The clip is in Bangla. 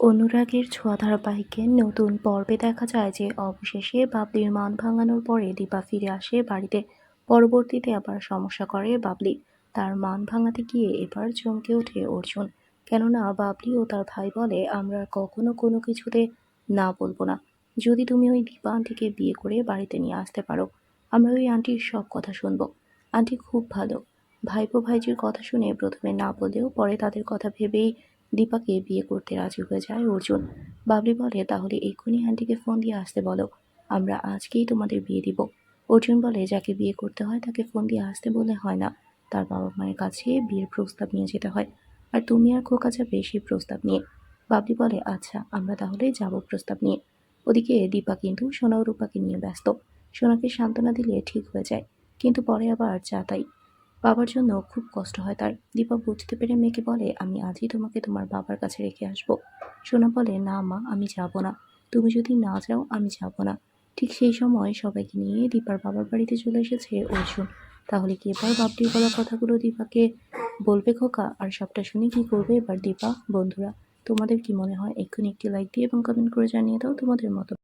অনুরাগের ছোঁয়া ধারাবাহিকের নতুন পর্বে দেখা যায় যে অবশেষে বাবলির মান ভাঙানোর পরে দীপা ফিরে আসে বাড়িতে। পরবর্তীতে আবার সমস্যা করে বাবলি। তার মান ভাঙাতে গিয়ে এবার চমকে ওঠে অর্জুন। কেননা বাবলি ও তার ভাই বলে, আমরা কখনো কোনো কিছুতে না বলব না। যদি তুমি ওই দীপা আন্টিকে বিয়ে করে বাড়িতে নিয়ে আসতে পারো, আমরা ওই আন্টির সব কথা শুনব। আন্টি খুব ভালো। ভাইপো ভাইজির কথা শুনে প্রথমে না বললেও পরে তাদের কথা ভেবেই দীপাকে বিয়ে করতে রাজি হয়ে যায় অর্জুন। বাবলি বলে, তাহলে এক্ষুনি আন্টিকে ফোন দিয়ে আসতে বলো। আমরা আজকেই তোমাদের বিয়ে দিব। অর্জুন বলে, যাকে বিয়ে করতে হয় তাকে ফোন দিয়ে আসতে বলে হয় না। তার বাবা মায়ের কাছে বিয়ের প্রস্তাব নিয়ে যেতে হয়। আর তুমি আর খোকা যাবে সেই প্রস্তাব নিয়ে। বাবলি বলে আচ্ছা আমরা তাহলে যাব প্রস্তাব নিয়ে। ওদিকে দীপা কিন্তু সোনা ও রূপাকে নিয়ে ব্যস্ত। সোনাকে সান্ত্বনা দিলে ঠিক হয়ে যায়, কিন্তু পরে আবার যা তাই। বাবার জন্য খুব কষ্ট হয়। তার দীপা বুঝতে পেরে মেয়েকে বলে, আমি আজই তোমাকে তোমার বাবার কাছে রেখে আসব। সোনা বলে, না মা, আমি যাব না। তুমি যদি না যাও, আমি যাব না। ঠিক সেই সময় সবাইকে নিয়ে দীপার বাবার বাড়িতে চলে এসেছে অর্জুন। তাহলে কি এবার বাপটির বলা কথাগুলো দীপাকে বলবে খোকা? আর সবটা শুনে কি করবে এবার দীপা? বন্ধুরা, তোমাদের কি মনে হয়? এক্ষুনি একটি লাইক দিয়ে এবং কমেন্ট করে জানিয়ে দাও তোমাদের মতো